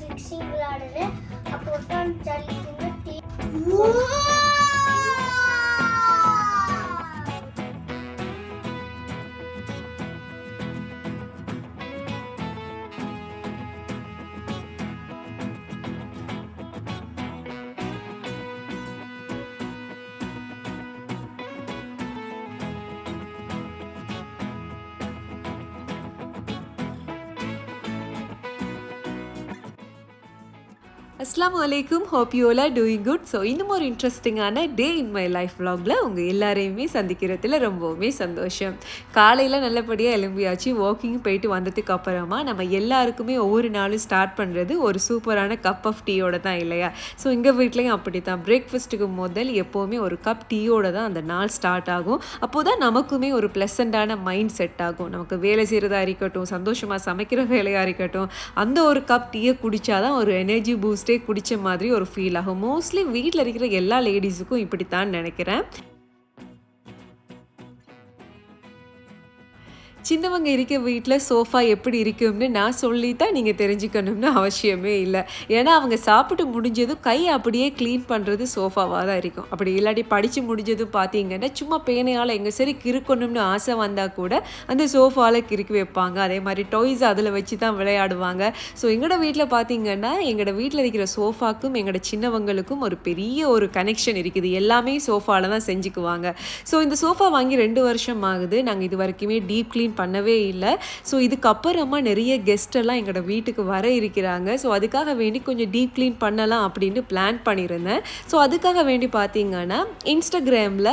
சிக்ஸிங் விளையாடுனேன் அப்போ தான் ஜல்லி அஸ்லாம் வலைக்கும் hope you are doing good so இன்னும் ஒரு இன்ட்ரெஸ்டிங்கான டே இன் மை லைஃப் vlogல உங்கள் எல்லாரையுமே சந்திக்கிறதுல ரொம்பவுமே சந்தோஷம். காலையில் நல்லபடியாக எலும்பியாச்சு வாக்கிங் போயிட்டு வந்ததுக்கு அப்புறமா நம்ம எல்லாருக்குமே ஒவ்வொரு நாளும் ஸ்டார்ட் பண்ணுறது ஒரு சூப்பரான கப் ஆஃப் டீயோட தான் இல்லையா? ஸோ எங்கள் வீட்லேயும் அப்படி தான் பிரேக்ஃபாஸ்ட்டுக்கு முதல் எப்போவுமே ஒரு கப் டீயோட தான் அந்த நாள் ஸ்டார்ட் ஆகும். அப்போ தான் நமக்குமே ஒரு ப்ளசண்ட்டான மைண்ட் செட் ஆகும். நமக்கு வேலை செய்கிறதா இருக்கட்டும் சந்தோஷமாக சமைக்கிற வேலையாக இருக்கட்டும் அந்த ஒரு கப் டீயை குடிச்சாதான் ஒரு எனர்ஜி பூஸ்ட் குடித்த மாதிரி ஒரு ஃபீல் ஆகும். மோஸ்ட்லி வீட்டில் இருக்கிற எல்லா லேடிஸுக்கும் இப்படித்தான் நினைக்கிறேன். சின்னவங்க இருக்க வீட்டில் சோஃபா எப்படி இருக்கும்னு நான் சொல்லி தான் நீங்கள் தெரிஞ்சுக்கணும்னு அவசியமே இல்லை. ஏன்னா அவங்க சாப்பிட்டு முடிஞ்சதும் கை அப்படியே க்ளீன் பண்ணுறது சோஃபாவாக தான் இருக்கும். அப்படி இல்லாட்டி படித்து முடிஞ்சதும் பார்த்தீங்கன்னா சும்மா பேனையால் எங்கே சரி கிறுக்கணும்னு ஆசை வந்தால் கூட அந்த சோஃபாவில் கிறுக்கி வைப்பாங்க. அதே மாதிரி டாய்ஸ் அதில் வச்சு தான் விளையாடுவாங்க. ஸோ எங்களோட வீட்டில் பார்த்தீங்கன்னா எங்களோட வீட்டில் இருக்கிற சோஃபாக்கும் எங்களோட சின்னவங்களுக்கும் ஒரு பெரிய ஒரு கனெக்ஷன் இருக்குது. எல்லாமே சோஃபாவில் தான் செஞ்சுக்குவாங்க. ஸோ இந்த சோஃபா வாங்கி ரெண்டு வருஷம் ஆகுது. நாங்கள் இது வரைக்குமே டீப் க்ளீன் பண்ணவே இல்லை. ஸோ இதுக்கப்புறமா நிறைய கெஸ்டெல்லாம் எங்களோட வீட்டுக்கு வர இருக்கிறாங்க. ஸோ அதுக்காக வேண்டி கொஞ்சம் டீப் க்ளீன் பண்ணலாம் அப்படின்னு பிளான் பண்ணியிருந்தேன் ஸோ அதுக்காக வேண்டி பார்த்தீங்கன்னா இன்ஸ்டாகிராமில்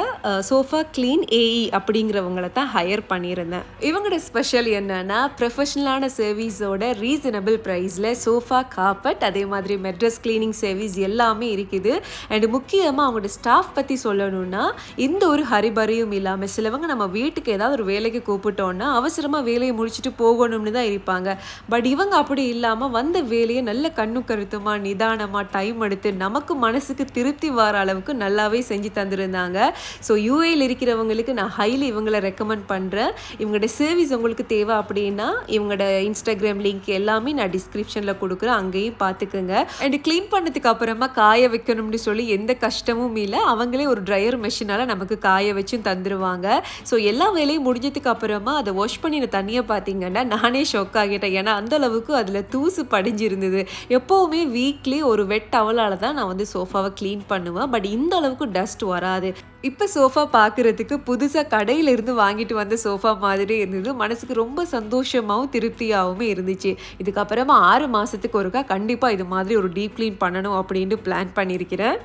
சோஃபா க்ளீன் ஏஇ அப்படிங்கிறவங்கள தான் ஹையர் பண்ணியிருந்தேன் இவங்களோட ஸ்பெஷல் என்னன்னா ப்ரொஃபஷனலான சர்வீஸோட ரீசனபிள் ப்ரைஸில் சோஃபா காப்பட் அதே மாதிரி மெட்ரஸ் க்ளீனிங் சர்வீஸ் எல்லாமே இருக்குது. அண்ட் முக்கியமாக அவங்களோட ஸ்டாஃப் பற்றி சொல்லணும்னா எந்த ஒரு ஹரிபரியும் இல்லாமல் சிலவங்க நம்ம வீட்டுக்கு ஏதாவது ஒரு வேலைக்கு கூப்பிட்டோன்னா அவசரமாக வேலையை முடிச்சுட்டு போகணும்னு தான் இருப்பாங்க. பட் இவங்க அப்படி இல்லாமல் வந்த வேலையை நல்ல கண்ணு கருத்துமாக நிதானமாக டைம் எடுத்து நமக்கு மனசுக்கு திருப்தி வர அளவுக்கு நல்லாவே செஞ்சு தந்திருந்தாங்க. ஸோ யூஏயில் இருக்கிறவங்களுக்கு நான் ஹைலி இவங்களை ரெக்கமெண்ட் பண்ணுறேன் இவங்களோட சர்வீஸ் உங்களுக்கு தேவை அப்படின்னா இவங்களோட இன்ஸ்டாகிராம் லிங்க் எல்லாமே நான் டிஸ்கிரிப்ஷனில் கொடுக்குறேன். அங்கேயும் பார்த்துக்குங்க. அண்ட் க்ளீன் பண்ணதுக்கு அப்புறமா காய வைக்கணும்னு சொல்லி எந்த கஷ்டமும் இல்லை. அவங்களே ஒரு ட்ரையர் மெஷினால் நமக்கு காய வச்சும் தந்துடுவாங்க ஸோ எல்லா வேலையும் முடிஞ்சதுக்கு அப்புறமா அதை வாஷ் பண்ணின தண்ணியை பார்த்தீங்கன்னா நானே ஷொக் ஆகிட்டேன். ஏன்னா அந்தளவுக்கு அதில் தூசு படிஞ்சிருந்தது. எப்போவுமே வீக்லி ஒரு வெட் டவலால் தான் நான் வந்து சோஃபாவை க்ளீன் பண்ணுவேன். பட் இந்த அளவுக்கு டஸ்ட் வராது. இப்போ சோஃபா பார்க்குறதுக்கு புதுசாக கடையிலிருந்து வாங்கிட்டு வந்த சோஃபா மாதிரி இருந்தது. மனசுக்கு ரொம்ப சந்தோஷமாகவும் திருப்தியாகவும் இருந்துச்சு. இதுக்கப்புறமா ஆறு மாதத்துக்கு ஒருக்கா கண்டிப்பாக இது மாதிரி ஒரு டீப் க்ளீன் பண்ணணும் அப்படின்ட்டு பிளான் பண்ணியிருக்கிறேன்.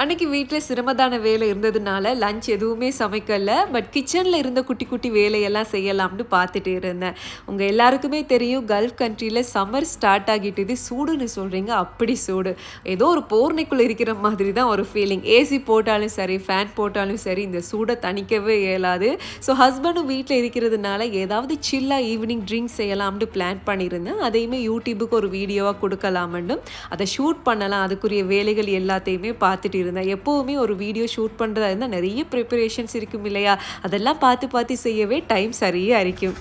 அன்னைக்கு வீட்டில் சிரமதான வேலை இருந்ததுனால லஞ்ச் எதுவுமே சமைக்கலை பட் கிச்சனில் இருந்த குட்டி குட்டி வேலையெல்லாம் செய்யலாம்னு பார்த்துட்டு இருந்தேன். உங்கள் எல்லாருக்குமே தெரியும் கல்ஃப் கண்ட்ரியில் சம்மர் ஸ்டார்ட் ஆகிட்டுது சூடுன்னு சொல்கிறீங்க அப்படி சூடு. ஏதோ ஒரு போர்னைக்குள்ளே இருக்கிற மாதிரி தான் ஒரு ஃபீலிங் ஏசி போட்டாலும் சரி ஃபேன் போட்டாலும் சரி இந்த சூடை தணிக்கவே இயலாது. ஸோ ஹஸ்பண்டும் வீட்டில் இருக்கிறதுனால ஏதாவது சில்லாக ஈவினிங் ட்ரிங்க் செய்யலாம்னு பிளான் பண்ணியிருந்தேன். அதையுமே யூடியூபுக்கு ஒரு வீடியோவாக கொடுக்கலாம்னு அதை ஷூட் பண்ணலாம். அதுக்குரிய வேலைகள் எல்லாத்தையுமே பார்த்துட்டு இருந்தேன் எப்போவுமே ஒரு வீடியோ ஷூட் பண்ணுறதா இருந்தால் நிறைய ப்ரிப்பரேஷன்ஸ் இருக்கும் இல்லையா? அதெல்லாம் பார்த்து பார்த்து செய்யவே டைம் சரியாக இருக்கும்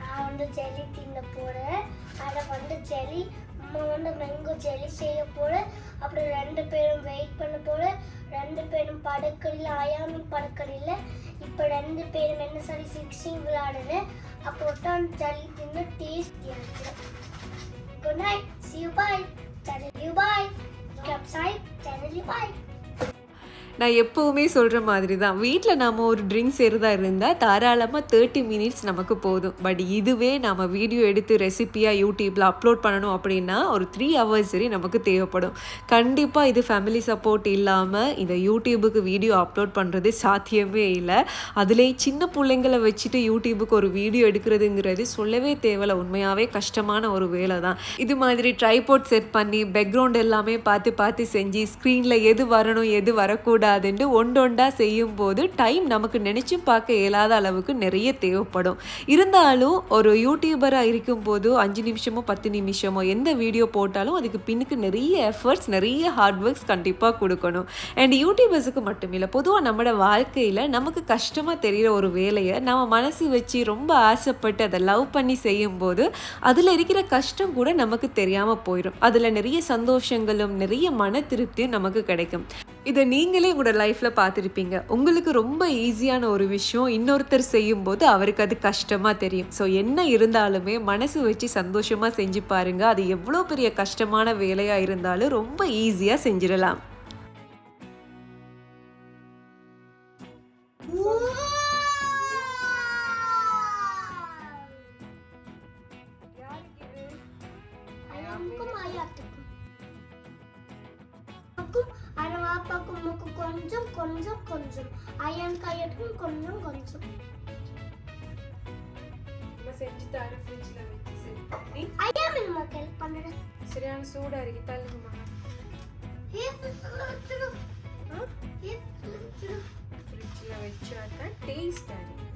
நான் வந்து ஜெல்லி தின்ன போறேன். அதை வந்து ஜெல்லி அம்மா வந்து மேங்கோ ஜெல்லி செய்ய போறேன். அப்புறம் ரெண்டு பேரும் வெயிட் பண்ண போல ரெண்டு பேரும் படுக்கடியில் அயாமி படுக்கடியில் இப்போ ரெண்டு பேரும் என்ன சரி சிக்ஸிங் விளையாடுனேன் அப்போ தான் ஜல்லி தின்னு டேஸ்டியாக இருக்கு good night see you bye channel you bye club side channel you bye நான் எப்போவுமே சொல்கிற மாதிரி தான் வீட்டில் நாம் ஒரு ட்ரிங்க்ஸ் செய்கிறதா இருந்தால் தாராளமாக தேர்ட்டி மினிட்ஸ் நமக்கு போதும். பட் இதுவே நாம் வீடியோ எடுத்து ரெசிப்பியாக யூடியூப்பில் அப்லோட் பண்ணணும் அப்படின்னா ஒரு த்ரீ ஹவர்ஸ் சரி நமக்கு தேவைப்படும். கண்டிப்பாக இது ஃபேமிலி சப்போர்ட் இல்லாமல் இந்த யூடியூபுக்கு வீடியோ அப்லோட் பண்ணுறது சாத்தியமே இல்லை. அதிலே சின்ன பிள்ளைங்களை வச்சுட்டு யூடியூபுக்கு ஒரு வீடியோ எடுக்கிறதுங்கிறது சொல்லவே தேவையில்ல. உண்மையாகவே கஷ்டமான ஒரு வேலை தான். இது மாதிரி ட்ரைபோர்ட் செட் பண்ணி பேக்ரவுண்ட் எல்லாமே பார்த்து பார்த்து செஞ்சு ஸ்க்ரீனில் எது வரணும் எது வரக்கூடாது செய்யக்கூடாதுன்னு செய்யும் செய்யும்போது டைம் நமக்கு நினச்சும் பார்க்க இயலாத அளவுக்கு நிறைய தேவைப்படும். இருந்தாலும் ஒரு யூடியூபராக இருக்கும்போது அஞ்சு நிமிஷமோ பத்து நிமிஷமோ எந்த வீடியோ போட்டாலும் அதுக்கு பின்னுக்கு நிறைய எஃபர்ட்ஸ் நிறைய ஹார்ட் ஒர்க்ஸ் கண்டிப்பாக கொடுக்கணும். அண்ட் யூடியூபர்ஸுக்கு மட்டும் இல்லை பொதுவாக நம்மளோட வாழ்க்கையில் நமக்கு கஷ்டமாக தெரிகிற ஒரு வேலையை நம்ம மனசு வச்சு ரொம்ப ஆசைப்பட்டு அதை லவ் பண்ணி செய்யும்போது அதில் இருக்கிற கஷ்டம் கூட நமக்கு தெரியாமல் போயிடும் அதில் நிறைய சந்தோஷங்களும் நிறைய மன திருப்தியும் நமக்கு கிடைக்கும். இதை நீங்களே உங்களோட லைஃப்பில் பார்த்துருப்பீங்க. உங்களுக்கு ரொம்ப ஈஸியான ஒரு விஷயம் இன்னொருத்தர் செய்யும்போது அவருக்கு அது கஷ்டமாக தெரியும். ஸோ என்ன இருந்தாலுமே மனசு வச்சு சந்தோஷமாக செஞ்சு பாருங்கள் அது எவ்வளோ பெரிய கஷ்டமான வேலையாக இருந்தாலும் ரொம்ப ஈஸியாக செஞ்சிடலாம். நமக்கு ஹெல்ப் பண்ணுற சரியான சூடாக இருக்கு தள்ளுங்கம்மா ஃப்ரிட்ஜில் வச்சா தான் டேஸ்டாக இருக்கு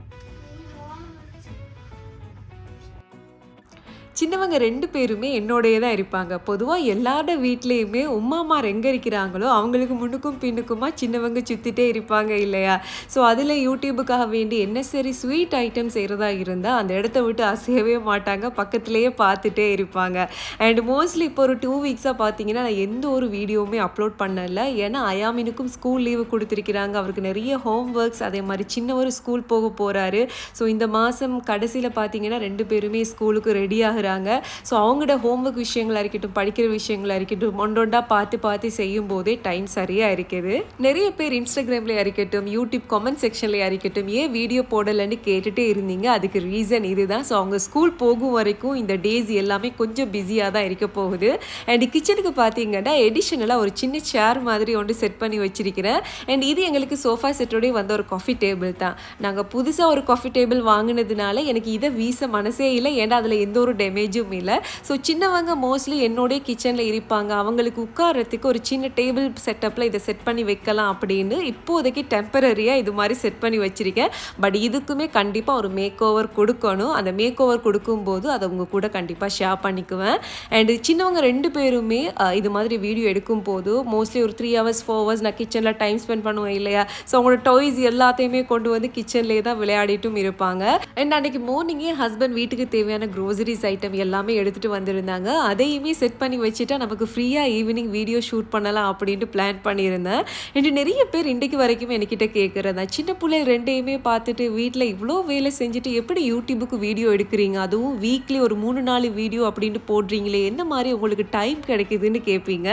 சின்னவங்க ரெண்டு பேருமே என்னோடையே தான் இருப்பாங்க. பொதுவாக எல்லாரோட வீட்லேயுமே உமாமார் எங்கே இருக்கிறாங்களோ அவங்களுக்கு முன்னுக்கும் பின்னுக்குமா சின்னவங்க சுற்றிட்டே இருப்பாங்க இல்லையா? ஸோ அதில் யூடியூபுக்காக வேண்டி என்ன சரி ஸ்வீட் ஐட்டம் செய்கிறதா இருந்தால் அந்த இடத்த விட்டு அசையவே மாட்டாங்க. பக்கத்துலேயே பார்த்துட்டே இருப்பாங்க. அண்ட் மோஸ்ட்லி இப்போ ஒரு டூ வீக்ஸாக பார்த்தீங்கன்னா நான் எந்த ஒரு வீடியோவுமே அப்லோட் பண்ணலை. ஏன்னா அயாமினுக்கும் ஸ்கூல் லீவு கொடுத்துருக்கிறாங்க. அவருக்கு நிறைய ஹோம் ஒர்க்ஸ் அதே மாதிரி சின்ன ஒரு ஸ்கூல் போக போகிறாரு ஸோ இந்த மாதம் கடைசியில் பார்த்தீங்கன்னா ரெண்டு பேருமே ஸ்கூலுக்கு ரெடி ஆகுறாங்க ஸோ அவங்களோட ஹோம்ஒர்க் விஷயங்களா இருக்கட்டும் படிக்கிற விஷயங்களா இருக்கட்டும் ஒன்றொண்டா பார்த்து பார்த்து செய்யும் போதே டைம் சரியாக இருக்குது. நிறைய பேர் இன்ஸ்டாகிராம்லேயே இருக்கட்டும் யூடியூப் கமெண்ட் செக்ஷன்லேயே இருக்கட்டும் ஏன் வீடியோ போடலைன்னு கேட்டுகிட்டே இருந்தீங்க? அதுக்கு ரீசன் இதுதான். ஸோ அவங்க ஸ்கூல் போகும் வரைக்கும் இந்த டேஸ் எல்லாமே கொஞ்சம் பிஸியாக தான் இருக்க போகுது. அண்ட் கிச்சனுக்கு பார்த்தீங்கன்னா எடிஷனலாக ஒரு சின்ன சேர் மாதிரி ஒன்று செட் பண்ணி வச்சிருக்கிறேன். அண்ட் இது எங்களுக்கு சோஃபா செட்டோடய வந்த ஒரு காஃபி டேபிள் தான். நாங்கள் புதுசாக ஒரு காஃபி டேபிள் வாங்கினதுனால எனக்கு இதை வீச மனசே இல்லை. ஏன்னா அதில் எந்த ஒரு இமேஜும் இல்லை. ஸோ சின்னவங்க மோஸ்ட்லி என்னோடய கிச்சனில் இருப்பாங்க. அவங்களுக்கு உட்காரத்துக்கு ஒரு சின்ன டேபிள் செட்டப்பில் இதை செட் பண்ணி வைக்கலாம் அப்படின்னு இப்போதைக்கு டெம்பரரியாக இது மாதிரி செட் பண்ணி வச்சுருக்கேன். பட் இதுக்குமே கண்டிப்பாக ஒரு மேக் ஓவர் கொடுக்கணும். அந்த மேக் ஓவர் கொடுக்கும்போது அதை உங்கள் கூட கண்டிப்பாக ஷேர் பண்ணிக்குவேன். அண்டு சின்னவங்க ரெண்டு பேருமே இது மாதிரி வீடியோ எடுக்கும் போது மோஸ்ட்லி ஒரு த்ரீ ஹவர்ஸ் ஃபோர் ஹவர்ஸ் நான் கிச்சனில் டைம் ஸ்பெண்ட் பண்ணுவேன் இல்லையா? ஸோ அவங்களோட டாய்ஸ் எல்லாத்தையுமே கொண்டு வந்து கிச்சன்லேயே தான் விளையாடிட்டும் இருப்பாங்க. அண்ட் அன்றைக்கி மார்னிங்கே ஹஸ்பண்ட் வீட்டுக்கு தேவையான க்ரோசரிஸ் ஐட்டம் எல்லாமே எடுத்துகிட்டு வந்திருந்தாங்க. அதையுமே செட் பண்ணி வச்சுட்டா நமக்கு ஃப்ரீயாக ஈவினிங் வீடியோ ஷூட் பண்ணலாம் அப்படின்ட்டு பிளான் பண்ணியிருந்தேன். என்று நிறைய பேர் இன்றைக்கு வரைக்கும் என்கிட்ட கேட்குறதா சின்ன பிள்ளைகள் ரெண்டையுமே பார்த்துட்டு வீட்டில் இவ்வளோ வேலை செஞ்சுட்டு எப்படி யூடியூபுக்கு வீடியோ எடுக்கிறீங்க? அதுவும் வீக்லி ஒரு மூணு நாலு வீடியோ அப்படின்ட்டு போடுறீங்களே என்ன மாதிரி உங்களுக்கு டைம் கிடைக்குதுன்னு கேட்பீங்க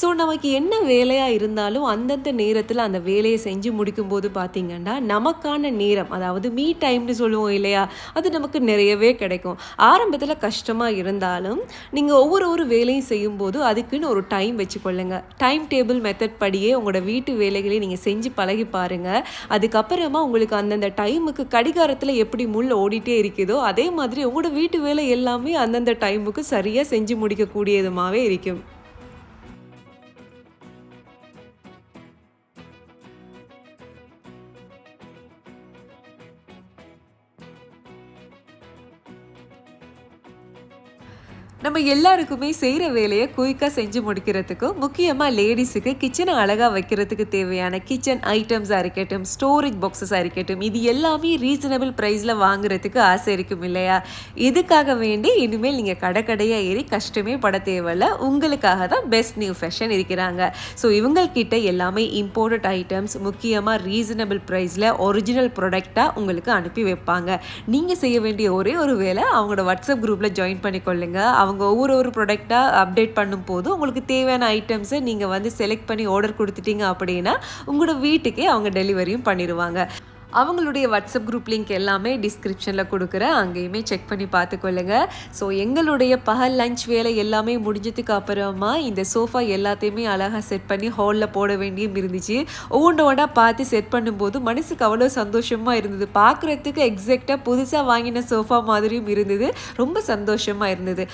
ஸோ நமக்கு என்ன வேலையாக இருந்தாலும் அந்தந்த நேரத்தில் அந்த வேலையை செஞ்சு முடிக்கும்போது பார்த்தீங்கன்னா நமக்கான நேரம் அதாவது மீ டைம்னு சொல்லுவோம் இல்லையா அது நமக்கு நிறையவே கிடைக்கும். ஆரம்பத்தில் கஷ்டமாக இருந்தாலும் நீங்கள் ஒவ்வொரு ஒரு வேலையும் செய்யும்போது அதுக்குன்னு ஒரு டைம் வச்சுக்கொள்ளுங்க. டைம் டேபிள் மெத்தட் படியே உங்களோட வீட்டு வேலைகளை நீங்கள் செஞ்சு பழகி பாருங்கள் அதுக்கப்புறமா உங்களுக்கு அந்தந்த டைமுக்கு கடிகாரத்தில் எப்படி முள் ஓடிட்டே இருக்குதோ அதே மாதிரி உங்களோட வீட்டு வேலை எல்லாமே அந்தந்த டைமுக்கு சரியாக செஞ்சு முடிக்கக்கூடியதுமாகவே இருக்கும். நம்ம எல்லாருக்குமே செய்கிற வேலையை குயிக்காக செஞ்சு முடிக்கிறதுக்கும் முக்கியமாக லேடிஸுக்கு கிச்சனை அழகாக வைக்கிறதுக்கு தேவையான கிச்சன் ஐட்டம்ஸாக இருக்கட்டும் ஸ்டோரேஜ் பாக்ஸஸாக இருக்கட்டும் இது எல்லாமே ரீசனபிள் ப்ரைஸில் வாங்குறதுக்கு ஆசை இருக்கும் இல்லையா? இதுக்காக வேண்டி இனிமேல் நீங்கள் கடை கடையாக ஏறி கஷ்டமே பட தேவையில்ல. உங்களுக்காக தான் பெஸ்ட் நியூ ஃபேஷன் இருக்கிறாங்க. ஸோ இவங்கக்கிட்ட எல்லாமே இம்போர்ட்டட் ஐட்டம்ஸ் முக்கியமாக ரீசனபிள் ப்ரைஸில் ஒரிஜினல் ப்ராடக்டாக உங்களுக்கு அனுப்பி வைப்பாங்க. நீங்கள் செய்ய வேண்டிய ஒரே ஒரு வேலை அவங்களோட வாட்ஸ்அப் குரூப்பில் ஜாயின் பண்ணிக்கொள்ளுங்க. அவங்க ஒவ்வொரு ஒரு ப்ராடக்டாக அப்டேட் பண்ணும்போது உங்களுக்கு தேவையான ஐட்டம்ஸை நீங்கள் வந்து செலக்ட் பண்ணி ஆர்டர் கொடுத்துட்டீங்க அப்படின்னா உங்களோட வீட்டுக்கே அவங்க டெலிவரியும் பண்ணிடுவாங்க. அவங்களுடைய வாட்ஸ்அப் குரூப் லிங்க் எல்லாமே டிஸ்கிரிப்ஷனில் கொடுக்குறேன். அங்கேயுமே செக் பண்ணி பார்த்துக்கொள்ளுங்க. ஸோ எங்களுடைய பகல் லஞ்ச் வேலை எல்லாமே முடிஞ்சதுக்கு அப்புறமா இந்த சோஃபா எல்லாத்தையுமே அழகாக செட் பண்ணி ஹாலில் போட வேண்டியும் இருந்துச்சு. ஒவ்வொன்று ஒன்றா பார்த்து செட் பண்ணும்போது மனசுக்கு அவ்வளோ சந்தோஷமாக இருந்தது. பார்க்குறதுக்கு எக்ஸாக்டாக புதுசாக வாங்கின சோஃபா மாதிரியும் இருந்தது. ரொம்ப சந்தோஷமாக இருந்தது.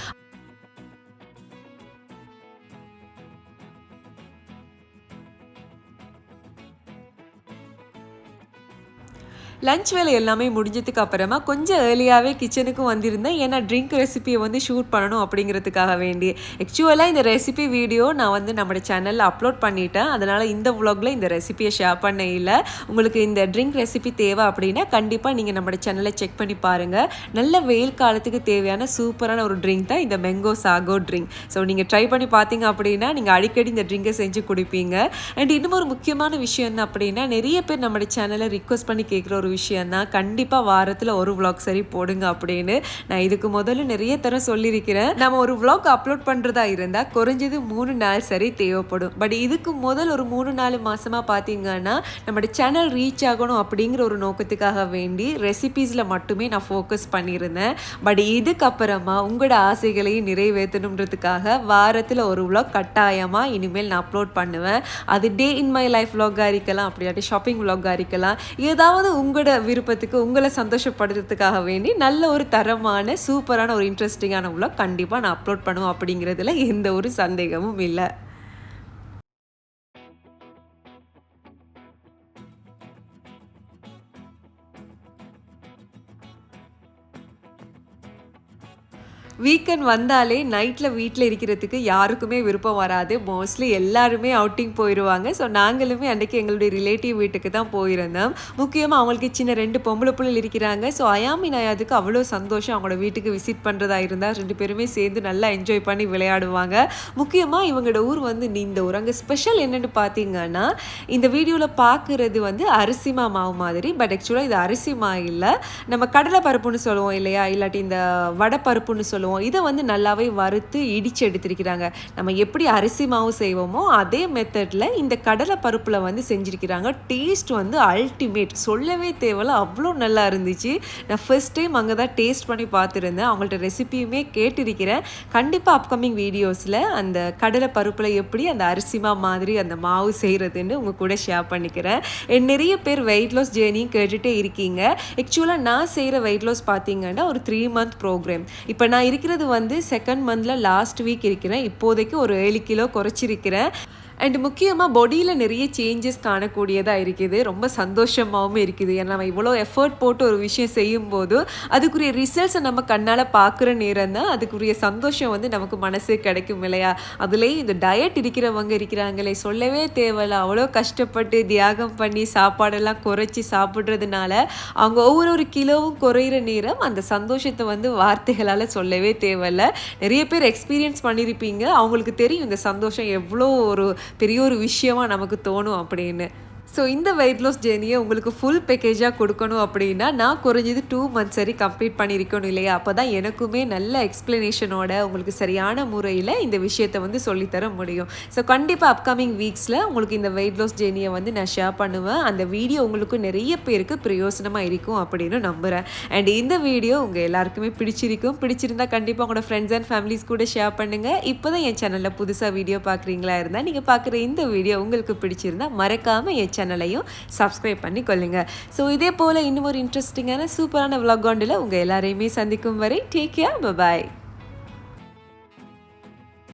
லஞ்ச் வேலை எல்லாமே முடிஞ்சதுக்கு அப்புறமா கொஞ்சம் ஏர்லியாகவே கிச்சனுக்கும் வந்திருந்தேன். ஏன்னா ட்ரிங்க் ரெசிபியை வந்து ஷூட் பண்ணணும் அப்படிங்கிறதுக்காக வேண்டி. ஆக்சுவலாக இந்த ரெசிபி வீடியோ நான் வந்து நம்ம சேனலில் அப்லோட் பண்ணிட்டேன். அதனால் இந்த விலாகில் இந்த ரெசிபியை ஷேர் பண்ண இல்லை. உங்களுக்கு இந்த ட்ரிங்க் ரெசிபி தேவை அப்படின்னா கண்டிப்பாக நீங்கள் நம்ம சேனலை செக் பண்ணி பாருங்கள் நல்ல வெயில் காலத்துக்கு தேவையான சூப்பரான ஒரு ட்ரிங்க் தான் இந்த மெங்கோ சாகோ ட்ரிங்க் ஸோ நீங்கள் ட்ரை பண்ணி பார்த்தீங்க அப்படின்னா நீங்கள் அடிக்கடி இந்த ட்ரிங்கை செஞ்சு குடிப்பீங்க. அண்ட் இன்னும் ஒரு முக்கியமான விஷயம் என்ன அப்படின்னா நிறைய பேர் நம்ம சேனலை ரிக்வஸ்ட் பண்ணி கேட்குற ஒரு விஷயந்தான் கண்டிப்பாக வாரத்தில் ஒரு விளாக் சரி போடுங்க அப்படின்னு நான் இதுக்கு முதல்ல நிறைய தரம் சொல்லியிருக்கிறேன். நம்ம ஒரு விளாக் அப்லோட் பண்ணுறதா இருந்தால் குறைஞ்சது மூணு நாள் சரி தேவைப்படும். பட் இதுக்கு முதல் ஒரு மூணு நாலு மாதமாக பார்த்தீங்கன்னா நம்ம சேனல் ரீச் ஆகணும் அப்படிங்கிற ஒரு நோக்கத்துக்காக வேண்டி ரெசிபீஸில் மட்டுமே நான் ஃபோக்கஸ் பண்ணியிருந்தேன். பட் இதுக்கப்புறமா உங்களோட ஆசைகளையும் நிறைவேற்றணுன்றதுக்காக வாரத்தில் ஒரு விளாக் கட்டாயமாக இனிமேல் நான் அப்லோட் பண்ணுவேன். அது டே இன் மை லைஃப் vlog-ஆ இருக்கலாம் அப்படியாட்டி ஷாப்பிங் vlog-ஆ இருக்கலாம். ஏதாவது உங்களோட விருப்பத்துக்கு உங்களை சந்தோஷப்படுறதுக்காக வேண்டி நல்ல ஒரு தரமான சூப்பரான ஒரு இன்ட்ரெஸ்டிங்கான உள்ள கண்டிப்பாக நான் அப்லோட் பண்ணுவோம் அப்படிங்கிறதுல எந்த ஒரு சந்தேகமும் இல்லை. வீக்கெண்ட் வந்தாலே நைட்டில் வீட்டில் இருக்கிறதுக்கு யாருக்குமே விருப்பம் வராது. மோஸ்ட்லி எல்லாருமே அவுட்டிங் போயிடுவாங்க ஸோ நாங்களுமே அன்றைக்கி எங்களுடைய ரிலேட்டிவ் வீட்டுக்கு தான் போயிருந்தோம். முக்கியமாக அவங்களுக்கு சின்ன ரெண்டு பொம்பளை பிள்ளைகள் இருக்கிறாங்க. ஸோ அயாமி நயாதுக்கு அவ்வளோ சந்தோஷம் அவங்களோட வீட்டுக்கு விசிட் பண்ணுறதா இருந்தால் ரெண்டு பேருமே சேர்ந்து நல்லா என்ஜாய் பண்ணி விளையாடுவாங்க. முக்கியமாக இவங்களோட ஊர் வந்து இந்த ஊர். அங்கே ஸ்பெஷல் என்னென்னு பார்த்தீங்கன்னா இந்த வீடியோவில் பார்க்குறது வந்து அரிசிமா மாவு மாதிரி. பட் ஆக்சுவலாக இது அரிசிமா இல்லை. நம்ம கடலை பருப்புன்னு சொல்லுவோம் இல்லையா? இல்லாட்டி இந்த வடை பருப்புன்னு சொல்லுவோம். இதை வந்து நல்லாவே வறுத்து இடிச்சு எடுத்திருக்கிறாங்க. நம்ம எப்படி அரிசி மாவு செய்வோமோ அதே மெத்தடில் இந்த கடலை பருப்பில் வந்து செஞ்சுருக்கிறாங்க. டேஸ்ட் வந்து அல்டிமேட் சொல்லவே தேவையில்ல. அவ்வளோ நல்லா இருந்துச்சு. நான் ஃபர்ஸ்ட் டைம் அங்கே தான் டேஸ்ட் பண்ணி பார்த்துருந்தேன். அவங்கள்ட்ட ரெசிபியுமே கேட்டிருக்கிறேன். கண்டிப்பாக அப்கமிங் வீடியோஸில் அந்த கடலை பருப்பில் எப்படி அந்த அரிசிமா மாதிரி அந்த மாவு செய்கிறதுன்னு உங்கள் கூட ஷேர் பண்ணிக்கிறேன். என் நிறைய பேர் வெயிட் லாஸ் ஜேர்னியும் கேட்டுகிட்டே இருக்கீங்க. ஆக்சுவலாக நான் செய்கிற வெயிட் லாஸ் பார்த்தீங்கன்னா ஒரு த்ரீ மந்த் ப்ரோக்ராம் இப்போ நான் இருக்கிறது வந்து செகண்ட் மந்தில் லாஸ்ட் வீக் இருக்கிறேன். இப்போதைக்கு ஒரு ஏழு கிலோ குறைச்சிருக்கிறேன். அண்ட் முக்கியமாக பாடியில் நிறைய சேஞ்சஸ் காணக்கூடியதாக இருக்குது. ரொம்ப சந்தோஷமாகவும் இருக்குது. ஏன்னா நம்ம இவ்வளோ எஃபர்ட் போட்டு ஒரு விஷயம் செய்யும்போது அதுக்குரிய ரிசல்ட்ஸை நம்ம கண்ணால் பார்க்குற நேரம் தான் அதுக்குரிய சந்தோஷம் வந்து நமக்கு மனசு கிடைக்கும் இல்லையா? அதுலேயும் இந்த டயட் இருக்கிறவங்க இருக்கிறாங்களே சொல்லவே தேவையில்ல. அவ்வளோ கஷ்டப்பட்டு தியாகம் பண்ணி சாப்பாடெல்லாம் குறைச்சி சாப்பிட்றதுனால அவங்க ஒவ்வொரு ஒரு கிலோவும் குறையிற நேரம் அந்த சந்தோஷத்தை வந்து வார்த்தைகளால் சொல்லவே தேவையில்ல. நிறைய பேர் எக்ஸ்பீரியன்ஸ் பண்ணியிருப்பீங்க. அவங்களுக்கு தெரியும் இந்த சந்தோஷம் எவ்வளோ ஒரு பெரிய ஒரு விஷயமா நமக்கு தோணும் அப்படின்னு. ஸோ இந்த வெயிட் லாஸ் ஜேர்னியை உங்களுக்கு ஃபுல் பேக்கேஜாக கொடுக்கணும் அப்படின்னா நான் குறைஞ்சது டூ மந்த்ஸ் சரி கம்ப்ளீட் பண்ணியிருக்கணும் இல்லையா? அப்போ தான் எனக்குமே நல்ல எக்ஸ்ப்ளனேஷனோட உங்களுக்கு சரியான முறையில் இந்த விஷயத்தை வந்து சொல்லித்தர முடியும். ஸோ கண்டிப்பாக அப்கமிங் வீக்ஸில் உங்களுக்கு இந்த வெயிட் லாஸ் ஜேர்னியை வந்து நான் ஷேர் பண்ணுவேன். அந்த வீடியோ உங்களுக்கு நிறைய பேருக்கு பிரயோசனமாக இருக்கும் அப்படின்னு நம்புகிறேன் அண்ட் இந்த வீடியோ உங்கள் எல்லாருக்குமே பிடிச்சிருக்கும். பிடிச்சிருந்தா கண்டிப்பாக உங்களோட ஃப்ரெண்ட்ஸ் அண்ட் ஃபேமிலிஸ் கூட ஷேர் பண்ணுங்கள் இப்போ தான் என் சேனலில் புதுசாக வீடியோ பார்க்குறீங்களா இருந்தால் நீங்கள் பார்க்குற இந்த வீடியோ உங்களுக்கு பிடிச்சிருந்தா மறக்காமல் என் சேனல் சேனலையும் சப்ஸ்கிரைப் பண்ணி கொள்ளுங்க ஸோ இதே போல் இன்னும் ஒரு இன்ட்ரெஸ்டிங்கான சூப்பரான vlog உங்கள் எல்லாரையுமே சந்திக்கும் வரை டேக் கேர் பாய்